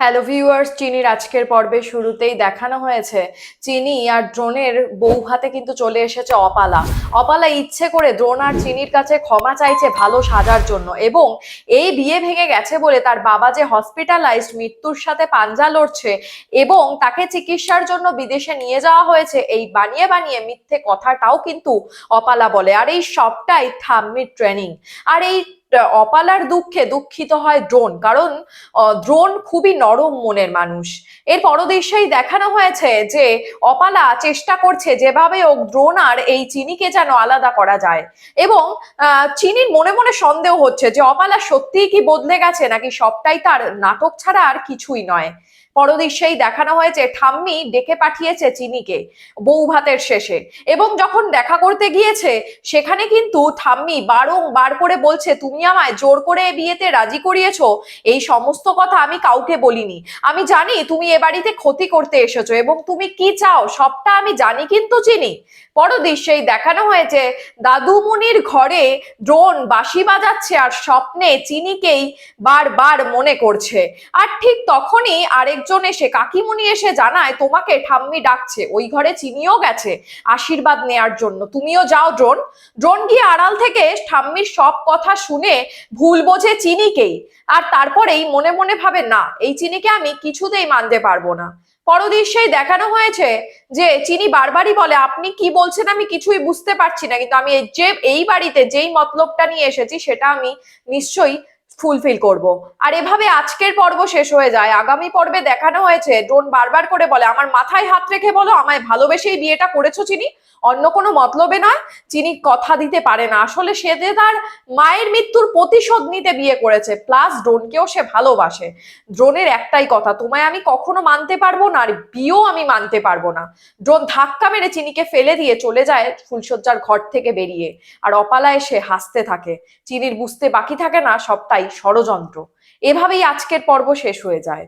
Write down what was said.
Hello viewers চিনির আজকের পর্বে শুরুতেই দেখানো হয়েছে চিনি আর ড্রোনের বউ হাতে কিন্তু চলে এসেছে অপালা। অপালা ইচ্ছে করে দ্রোণ আর চিনির কাছে ক্ষমা চাইছে ভালো সাজার জন্য এবং এই বিয়ে ভেঙে গেছে বলে তার বাবা যে হসপিটালাইজড মৃত্যুর সাথে পাঞ্জা লড়ছে এবং তাকে চিকিৎসার জন্য বিদেশে নিয়ে যাওয়া হয়েছে, এই বানিয়ে বানিয়ে মিথ্যে কথাটাও কিন্তু অপালা বলে। আর এই সবটাই ঠাম্মির ট্রেনিং আর এই অপালার দুঃখে দুঃখিত হয় ড্রোন কারণ ড্রোন খুবই নরম মনের মানুষ। এর পরদৃশ্যেই দেখানো হয়েছে যে অপালা চেষ্টা করছে যেভাবে ও দ্রোণ আর এই চিনিকে যেন আলাদা করা যায়। এবং চিনির মনে মনে সন্দেহ হচ্ছে যে অপালা সত্যিই কি বদলে গেছে নাকি সবটাই তার নাটক ছাড়া আর কিছুই নয়। পরদৃশ্যেই দেখানো হয়েছে ঠাম্মি ডেকে পাঠিয়েছে চিনিকে বউ ভাতের শেষে। এবং যখন দেখা করতে গিয়েছে, সেখানে কিন্তু ঠাম্মি বারংবার করে বলছে, তুমি আমায় জোর করে বিয়েতে রাজি করিয়েছ? এই সমস্ত কথা আমি কাউকে বলিনি। আমি জানি তুমি বাড়িতে ক্ষতি করতে এসেছ এবং তুমি কি চাও? সবটা আমি জানি কিন্তু চিনি। পরদৃশ্যেই দেখানো হয়েছে দাদুমুনির ঘরে ড্রোন বাঁশি বাজাচ্ছে আর স্বপ্নে চিনিকেই বারবার মনে করছে। আর ঠিক তখনই আরেকজন এসে কাকিমুনি এসে জানায়, তোমাকে ঠাম্মি ডাকছে, ওই ঘরে চিনিও গেছে, আশীর্বাদ নেয়ার জন্য। তুমিও যাও ড্রোন। ড্রোন গিয়ে আড়াল থেকে ঠাম্মির সব কথা শুনে ভুল বোঝে চিনিকেই। আর তারপরেই মনে মনে ভাবে, না, এই চিনিকে আমি কিছুতেই মানতে পারব না। পরদৃশ্যেই দেখানো হয়েছে যে চিনি বারবারই বলে, আপনি কি বলছেন আমি কিছুই বুঝতে পারছি না, কিন্তু আমি যে, এই বাড়িতে যেই মতলবটা নিয়ে এসেছি সেটা আমি নিশ্চয়ই ফুলফিল করব। আর এভাবে আজকের পর্ব শেষ হয়ে যায়। আগামী পর্বে দেখানো হয়েছে, ড্রোন বারবার করে বলে, আমার মাথায় হাত রেখে বলো, আমায় ভালোবেসেই বিয়েটা করেছ চিনি? অন্য কোনো মতলবে নয়, চিনি কথা দিতে পারে না। আসলে সে যে তার মায়ের মৃত্যুর প্রতিশোধ নিতে বিয়ে করেছে, প্লাস ড্রোনকেও সে ভালোবাসে। ড্রোনের একটাই কথা, তোমায় আমি কখনো মানতে পারব না, আর বিয়েও আমি মানতে পারব না। ড্রোন ধাক্কা মেরে চিনিকে ফেলে দিয়ে চলে যায় ফুলশয্যার ঘর থেকে বেরিয়ে। আর অপালায় সে হাসতে থাকে। চিনির বুঝতে বাকি থাকে না সবটাই ষড়যন্ত্র। এভাবেই আজকের পর্ব শেষ হয়ে যায়।